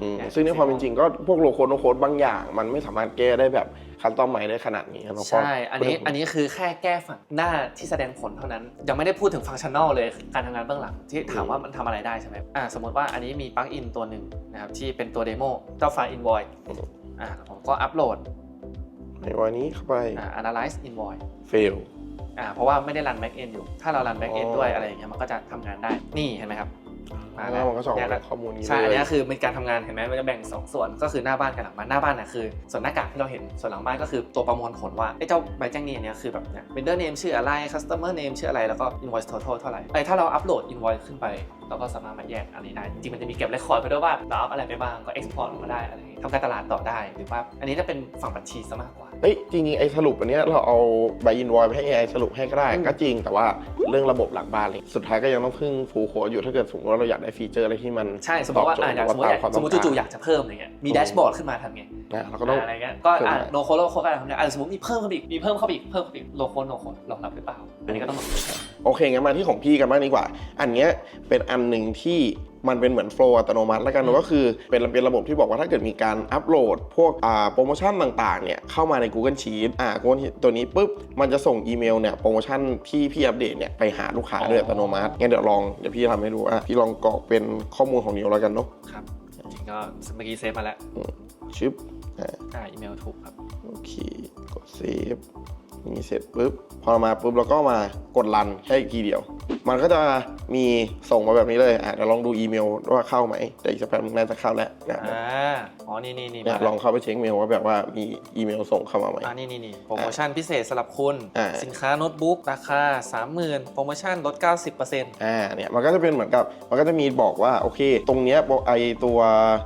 อืมเนี่ยซึ่งในความเป็นจริงก็พวกโลโก้โนโค้ดบางอย่าง มันไม่สามารถแก้ได้แบบคัสตอมไมได้ขนาดนี้นะเพราะใช่ อันนี้อันนี้คือแค่แก้ฝั่งหน้าที่แสดงผลเท่านั้น ยังไม่ได้พูดถึงฟังก์ชันแนลเลยการทำงานเบื้องหลังที่ถามว่ามันทำอะไรได้ใช่ไหมอ่าสมมติว่าอันนี้มีปลั๊กอินตัวหนึ่งนะครับที่เป็นตัวเดโมเจ้าไฟล์ invoice อ่าผมก็อัปโหลดในวันนี้เข้าไปอ่า analyze invoice fail อ่าเพราะว่าไม่ได้รัน back end อยู่ ถ้าเรารัน back end อ๋อด้วยอะไรอย่างเงี้ยมันก็จะทำงานได้นี่เห็นไหมครับ มาแล้วมันก็จะออกเนี่ยมาข้อมูลนี้ใช่อันเลยเนี้ยคือเป็นการทำงานเห็นไหมมันจะแบ่งสองส่วนก็คือหน้าบ้านกับหลังบ้านหน้าบ้านน่ะคือส่วนหน้ากากที่เราเห็นส่วนหลังบ้านก็คือตัวประมวลผลว่าไอ้เจ้าใบแจ้งหนี้อันเนี้ยคือแบบเนี่ย vendor name ชื่ออะไร customer name ชื่ออะไรแล้วก็ invoice total เท่าไหร่ไอ้ถ้าเราอัปโหลด invoice ขึ้นไปเราก็สามารถมาแยกอันนี้ได้ จริงๆมันจะมีเก็บ record ไปด้วยว่าเราอัพอะไรไปบ้างก็ export ออกมาได้อะไรอย่างงี้ทำการตลาดต่อได้หรือว่าอันนี้จะเป็นฝั่งบัญชีซะมากกว่า เฮ้ยจริงๆไอ้สรุปอันเนี้ยเราเอาใบอินวอยไปให้ AI สรุปให้ก็ได้อืมก็จริงแต่ว่าเรื่องระบบหลังบ้านเลยสุดท้ายก็ยังต้องพึ่งฟูลโคดอยู่ถ้าเกิดสมมติว่าเราอยากได้ฟีเจอร์อะไรที่มันใช่สมมติว่าตอบโจทย์อะอยากหสรือมมติว่าตามความสมมติต้องการจู่ๆอยากจะเพิ่มอะไรเงี้ยมีแดชบอร์ดขึ้นมาทำไงนะเราก็ต้องอะไรเงี้ยก็ขึ้นอะมาโนโคโลโคก็ได้ทำได้อะสมมติมีเพิ่มเข้าไปอีกมีเพิ่มเข้าไปอีกเพิ่มเข้าไปอีกโลโคโนโครองรับหรือเปล่าอันนี้ก็ต้องโอเคงั้นมาที่ของพี่กันบ้างดีกว่า อันเนี้ยเป็นอันหนึ่งที่ มันเป็นเหมือนโฟล์อัตโนมัติแล้วกันอืมก็คือเป็นเป็นระบบที่บอกว่าถ้าเกิดมีการอัปโหลด พวกอ่าโปรโมชั่นต่างๆเนี่ยเข้ามาใน Google Sheet อ่า Google Sheet ตัวนี้ปุ๊บมันจะส่งอีเมลเนี่ยโปรโมชั่นที่พี่อัปเดตเนี่ยไปหาลูกค้าโดยอัตโนมัติงั้นเดี๋ยวลองเดี๋ยวพี่ทำให้ดูอะพี่ลองกรอกเป็นข้อมูลของนิวแล้วกันเนาะครับจริงๆก็เมื่อกี้เซฟมาแล้วชึบอ่าอ่าอีเมลถูกครับโอเคกดเซฟ นี่เสร็จปุ๊บพอมาปุ๊บเราก็มากดรันแค่อีกทีเดียว มันก็จะมีส่งมาแบบนี้เลยอะเดี๋ยวลองดูอีเมลว่าเข้าไหมแต่อีกสักแป๊บนึงน่าจะเข้าแล้วนะอ่าอ๋อ นี่นี่นี่เนี่ยมาลองเข้าไปเช็คเมลว่าแบบว่ามีอีเมลส่งเข้ามาไหม อ่านี่นี่นี่โปรโมชั่นพิเศษสำหรับคุณ อ่า สินค้าโน้ตบุ๊กราคา 30,000 โปรโมชั่นลด 90%อ่าเนี่ยมันก็จะเป็นเหมือนกับมันก็จะมีบอกว่าโอเค ตรงเนี้ยไอตัว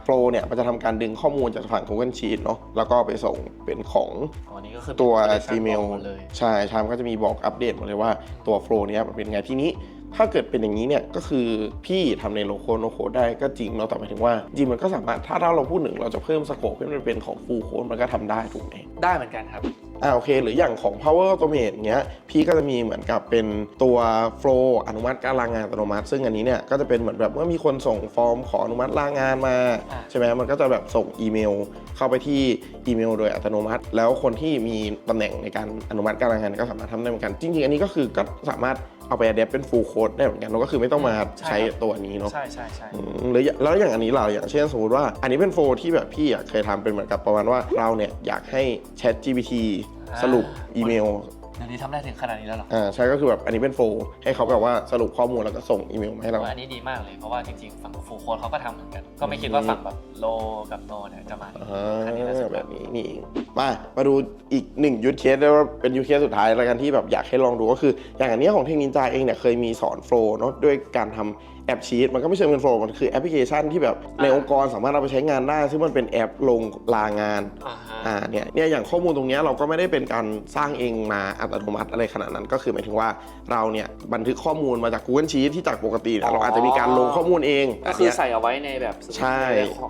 โฟลเนี่ยมันจะทำการดึงข้อมูลจากฝั่ง Google Sheet เนาะแล้วก็ไปส่งเป็นของ อ๋อนี่ก็คือตัวเป็น Gmail หมดเลย ใช่ใช่มันก็จะมีบอกอัปเดตหมดเลยว่าตัวโฟล์เนี้ยมันเป็นไงที่นี้ ถ้าเกิดเป็นอย่างนี้เนี่ยก็คือพี่ทำในโลโก้โนโคได้ก็จริงเนาะแต่หมายถึงว่าจริงมันก็สามารถถ้าเราพูดถึงเราจะเพิ่มสโคปให้มันเป็นของฟูลโค้ดมันก็ทำได้ถูกไหมได้เหมือนกันครับอ่าโอเค หรืออย่างของ Power Automate เงี้ยพี่ก็จะมีเหมือนกับเป็นตัว Flow อนุมัติการลางงานอัตโนมัติ ซึ่งอันนี้เนี่ยก็จะเป็นเหมือนแบบเมื่อมีคนส่งฟอร์มขออนุมัติลางานมาอ่าใช่ไหมมันก็จะแบบส่งอีเมล เข้าไปที่อีเมล โดยอัตโนมัติ แล้วคนที่มีตำแหน่งในการอนุมัติการลางงานก็สามารถทำได้เหมือนกัน จริงๆ อันนี้ก็คือก็สามารถ เอาไป adapt เป็น full code ได้เหมือนกันแล้วก็คือไม่ต้องมาใช้ตัวนี้เนาะใช่ใช่ใช่อืมหรือแล้วอย่างอันนี้เราอย่างเช่นสมมติว่า อันนี้เป็นโฟลที่แบบพี่อะเคยทำเป็นเหมือนกับประมาณว่าเราเนี่ยอยากให้ Chat GPT สรุปอีเมลเดี๋ยวนี้ทำได้ถึงขนาดนี้แล้วเหรออ่าใช่ก็คือแบบอันนี้เป็นโฟลให้เขาแบบว่าสรุปข้อมูลแล้วก็ส่งอีเมลมาให้เราว่าอันนี้ดีมากเลยเพราะว่าจริงๆ ฝั่งฟูโค้ดเขาก็ทำเหมือนกัน ก็ไม่คิดว่าฝั่งแบบโลกับโนเนี่ยจะมาอ่อันนี้น่าสานใจ แบบนี้นี่เองมามาดูอีกหนึ่งยูทเคสได้ว่าเป็นยูทเคสสุดท้ายแล้วกันที่แบบอยากให้ลองดูก็คือ อย่างอันเนี้ยของเทคนินจาเองเนี่ยเคยมีสอนโฟล์เนาะด้วยการทำ แอปชีตมันก็ไม่ใช่เป็นโฟล์มันคือแอปพลิเคชันที่แบบในองค์กรสามารถเอาไปใช้งานได้ ซึ่งมันเป็นแอปลงลางานอ่าฮะอ่าเนี่ยเนี่ยอย่างข้อมูลตรงเนี้ยเราก็ไม่ได้เป็นการสร้างเองมาอัตโนมัติอะไรขนาดนั้น ก็คือหมายถึงว่าเราเนี่ยบันทึกข้อมูลมาจาก Google Sheet ที่จากปกติเนี่ยเราอาจจะมีการลงข้อมูลเองก็คือเนี่ยใส่เอาไว้ในแบบใช่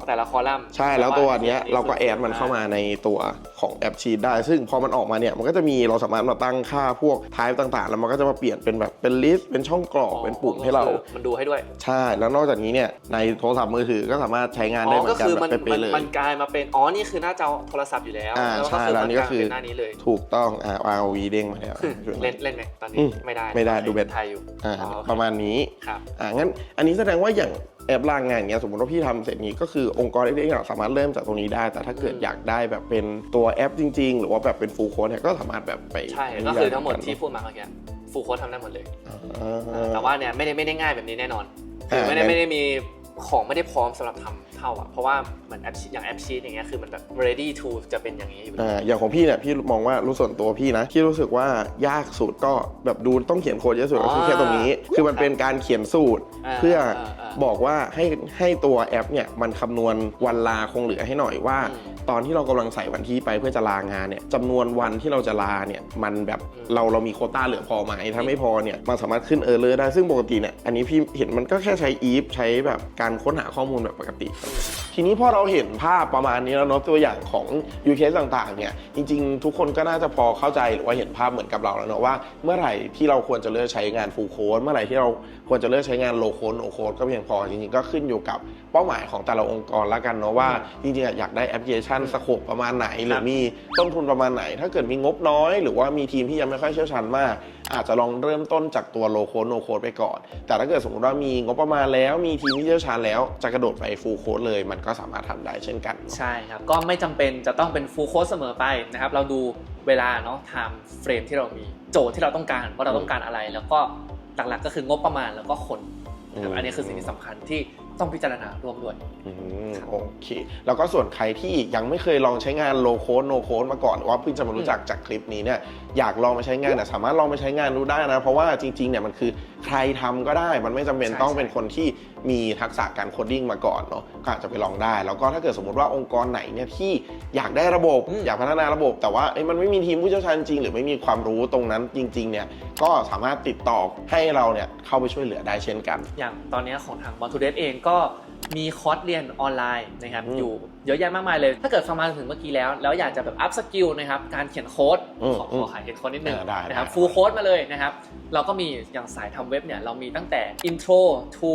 แต่ละคอลัมน์ใช่แล้วตัวเนี้ยเราก็แอดมันเข้ามาในตัวของแอปชีตได้ ซึ่งพอมันออกมาเนี่ยมันก็จะมีเราสามารถมาตั้งค่าพวกทายต่างๆ แล้วมันก็จะมาเปลี่ยนเป็นแบบเป็นลิสต์เป็นช่องกรอกเป็นปุ่มให้เรามันดูให้ด้วยใช่แล้วนอกจากนี้เนี่ยในโทรศัพท์มือถือก็สามารถใช้งานอ๋ได้อเหมืก็อนกันคือแบมันบเป๊ะๆเลยมันกลายมาเป็นอ๋อนี่คือหน้าจอโทรศัพท์อยู่แล้วอ่าแล้วใช่ก็คือแล้วมันนี่กก็ลายคือเป็นหน้านี้เลยถูกต้องอ่า ROV เด้งมาแล้วช่วยหน่เล่อยนเล่นไหมตอนอืนี้มไม่ได้ไม่ได้ดูเบ็ดไทยอยู่อ่าอ๋อโอเคประมาณนี้ครับอ่างั้นอันนี้แสดงว่าอย่างแอปรางงานเนี้ยสมมติว่าพี่ทำเสร็จนี้ก็คือองค์กรเล็กๆเราสามารถเริ่มจากตรงนี้ได้ แต่ถ้าเกิดอืมอยากได้แบบเป็นตัวแอปจริง ๆ หรือว่าแบบเป็นฟูลโค้ดเนี่ยก็สามารถแบบไปใช่ก็คือทั้งหมดที่พูดมาเมื่อกี้ฟูโค้ดทำได้หมดเลยอ่าแต่ว่าเนี่ยไม่ได้ไม่ได้ง่ายแบบนี้แน่นอนอ่า คือไม่ได้งั้นไม่ได้มีของไม่ได้พร้อมสำหรับทำเท่าอะเพราะว่าเหมือนแอปอย่างแอปชีตอย่างเงี้ยคือมันแบบ ready to จะเป็นอย่างนี้อยู่แล้ว อ่าอย่างของพี่เนี่ยพี่มองว่ารู้ส่วนตัวพี่นะที่รู้สึกว่ายากสุดก็แบบดูต้องเขียนโค้ดเยอะสุดก็คือแค่ตรงนี้ คือมันเป็นการเขียนสูตร อ่าเพื่ออ่าอ่าบอกว่าให้ให้ตัวแอปเนี่ยมันคำนวณวันลาคงเหลือให้หน่อยว่า อืมตอนที่เรากำลังใส่วันที่ไปเพื่อจะลางานเนี่ยจำนวนวันที่เราจะลาเนี่ยมันแบบอืมเราเรามีโควต้าเหลือพอไหมถ้าไม่พอเนี่ยมันสามารถขึ้นเออร์เลอร์ได้ซึ่งปกติเนี่ยอันนี้พี่เห็นมันก็แค่ใช้ if ใช้แบบการค้นหาข้อมูลแบบปกติ ทีนี้พอเราเห็นภาพประมาณนี้แล้วเนาะตัวอย่างของ u c a s e ต่างๆเนี่ยจริง ๆ ทุกคนก็น่าจะพอเข้าใจหรือว่าเห็นภาพเหมือนกับเราแล้วเนาะว่า เมื่อไหร่ที่เราควรจะเลือกใช้งาน full code เมื่อไหร่ที่เราควรจะเลือกใช้งาน low code no code ก็เพียงพอจริงๆก็ขึ้นอยู่กับเป้าหมายของแต่ละองค์กรละกันเนาะว่าจริงๆอะอยากได้แอปพลิเคชันสโคปประมาณไหน หรือมีต้นทุนประมาณไหน ถ้าเกิดมีงบน้อย หรือว่ามีทีมที่ยังไม่ค่อยเชี่ยวชาญมาก อาจจะลองเริ่มต้นจากตัว low code no code ไปก่อน แต่ถ้าเกิดสมมติว่ามีงบประมาณแล้วมีทีมที่เชี่ยวชาญแล้วจะกระโดดไป full code เลย มันก็สามารถทำได้เช่นกันเนาะใช่ครับ ก็ไม่จำเป็นจะต้องเป็น full course เสมอไปนะครับเราดูเวลาเนาะ time frame ที่เรามีโจทย์ที่เราต้องการว่าเราต้องการอะไรแล้วก็หลักๆก็คืองบประมาณแล้วก็คนนะครับอืมอันนี้คือสิ่งที่สำคัญที่ ต้องพิจารณาร่วมด้วย อืมโอเค แล้วก็ส่วนใครที่ยังไม่เคยลองใช้งาน low code no code มาก่อนหรือว่าเพิ่งจะมารู้จักจากคลิปนี้เนี่ยอยากลองมาใช้งานเนี่ยสามารถลองไปใช้งานดูได้นะ เพราะว่าจริงๆเนี่ยมันคือใครทำก็ได้มันไม่จำเป็นใช่ต้องใช่เป็นคนที่ มีทักษะการโคดดิ้งมาก่อนเนาะก็อาจจะไปลองได้ แล้วก็ถ้าเกิดสมมติว่าองค์กรไหนเนี่ยที่อยากได้ระบบอืมอยากพัฒนาระบบ แต่ว่าเอ้ยมันไม่มีทีมผู้เชี่ยวชาญจริง หรือไม่มีความรู้ตรงนั้นจริงๆเนี่ยก็สามารถติดต่อให้เราเนี่ยเข้าไปช่วยเหลือได้เช่นกัน อย่างตอนนี้ของทาง b o n to d e v เองก็มีคอร์สเรียนออนไลน์นะครับอืมอยู่เยอะแยะมากมายเลย ถ้าเกิดฟังมาถึงเมื่อกี้แล้ว แล้วอยากจะแบบอัพสกิลนะครับการเขียนโค้ดอืมขออืขมอขายเขียนโค้ดนิดนึงอ่าได้นะครับได้ฟูลโค้ดมาเลยนะครับ เราก็มีอย่างสายทำเว็บเนี่ยเรามีตั้งแต่ intro to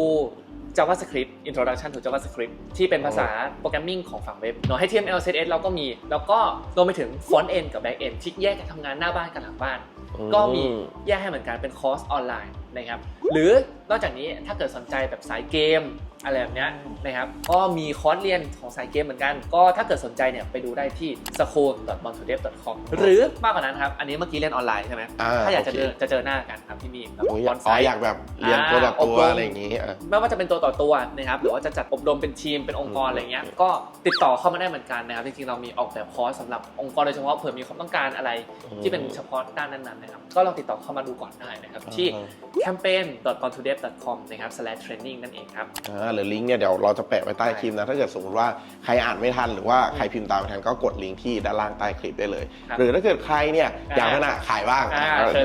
JavaScript introduction to JavaScript ที่เป็นภาษาโปรแกรมมิ่งของฝั่งเว็บเนาะ HTML CSS เราก็มี แล้วก็รวมไปถึง front end กับ back end ที่แยกกันทำงานหน้าบ้านกับหลังบ้าน ก็มีแยกให้เหมือนกันเป็นคอร์สออนไลน์ นะครับ หรือนอกจากนี้ถ้าเกิดสนใจแบบสายเกมอะไรแบบเนี้ยนะครับ ก็มีคอร์สเรียนของสายเกมเหมือนกัน ก็ถ้าเกิดสนใจเนี่ยไปดูได้ที่ school.bontodev.com หรือมากกว่านั้นครับ อันนี้เมื่อกี้เรียนออนไลน์ใช่ไหมอ่าถ้าอยากจะโอเคเจอจะเจอหน้ากันครับที่นี่ครับโอ้ยออนไซอ๋อต์อยากแบบเรียนตัวต่อตัวอ่าอบรมอะไรอย่างนี้อะไม่ว่าจะเป็นตัวต่อตัวนะครับ หรือว่าจะจัดอบรมเป็นทีมเป็นองค์กรอะไรเงี้ย ก็ติดต่อเข้ามาได้เหมือนกันนะครับ จริงๆเรามีออกแบบคอร์สสำหรับองค์กรโดยเฉพาะเผื่อมีความต้องการอะไรที่เป็นเฉพาะด้านนั้นๆนะครับ ก็ลองติดต่อเข้ามาดูก่อนได้นะครับที่ campaign.contodev.com นะครับ slash training นั่นเองครับอ่าหรือลิงก์เนี่ยเดี๋ยวเราจะแปะไว้ใต้คลิปนะ ถ้าเกิดสมมติว่าใครอ่านไม่ทันหรือว่าใครพิมพ์ตามไม่ทันก็กดลิงก์ที่ด้านล่างใต้คลิปได้เลยรหรือถ้าเกิดใครเนี่ยอยากขนาพัฒนาขายบ้าง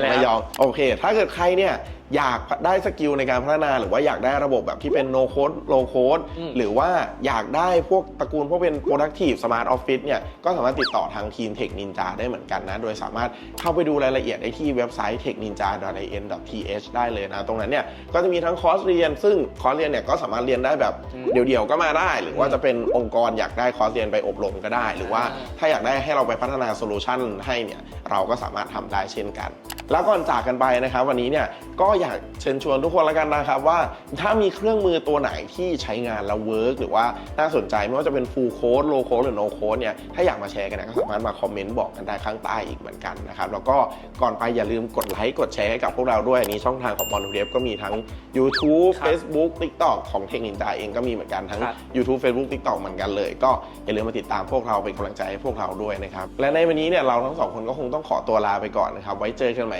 ไม่ยอมโอเค ถ้าเกิดใครเนี่ย อยากได้สกิลในการพัฒนา หรือว่าอยากได้ระบบแบบที่เป็น no code low code อืมหรือว่าอยากได้พวกตระกูลพวกเป็น productive smart office เนี่ยก็สามารถติดต่อทางทีม Tech Ninja ได้เหมือนกันนะ โดยสามารถเข้าไปดูรายละเอียดได้ที่เว็บไซต์ techninja.in.th ได้เลยนะ ตรงนั้นเนี่ยก็จะมีทั้งคอร์สเรียน ซึ่งคอร์สเรียนเนี่ยก็สามารถเรียนได้แบบอืมเดี่ยวๆก็มาได้ หรือว่าจะเป็นองค์กรอยากได้คอร์สเรียนไปอบรมก็ได้ หรือว่าอ่าถ้าอยากได้ให้เราไปพัฒนาโซลูชันให้เนี่ยเราก็สามารถทำได้เช่นกัน แล้วก่อนจากกันไปนะครับวันนี้เนี่ยก็อยากเชิญชวนทุกคนแล้วกันนะครับว่าถ้ามีเครื่องมือตัวไหนที่ใช้งานแล้วเวิร์กหรือว่าน่าสนใจไม่ว่าจะเป็น full code low code หรือ no code เนี่ยถ้าอยากมาแชร์กันเนี่ยก็สามารถมาคอมเมนต์บอกกันได้ข้างใต้อีกเหมือนกันนะครับแล้วก็ก่อนไปอย่าลืมกดไลค์กดแชร์ให้กับพวกเราด้วยอันนี้ช่องทางของมอนเดฟก็มีทั้ง YouTube ครับ Facebook TikTok ของเทคนิคจาเองก็มีเหมือนกันทั้ง ครับ YouTube Facebook TikTok เหมือนกันเลย ก็อย่าลืมมาติดตามพวกเราเป็นกำลังใจให้พวกเราด้วยนะครับและในวันนี้เนี่ยเราทั้งสองคนก็คงต้องขอตัวลาไปก่อนนะครับไว้เจอกันใหม่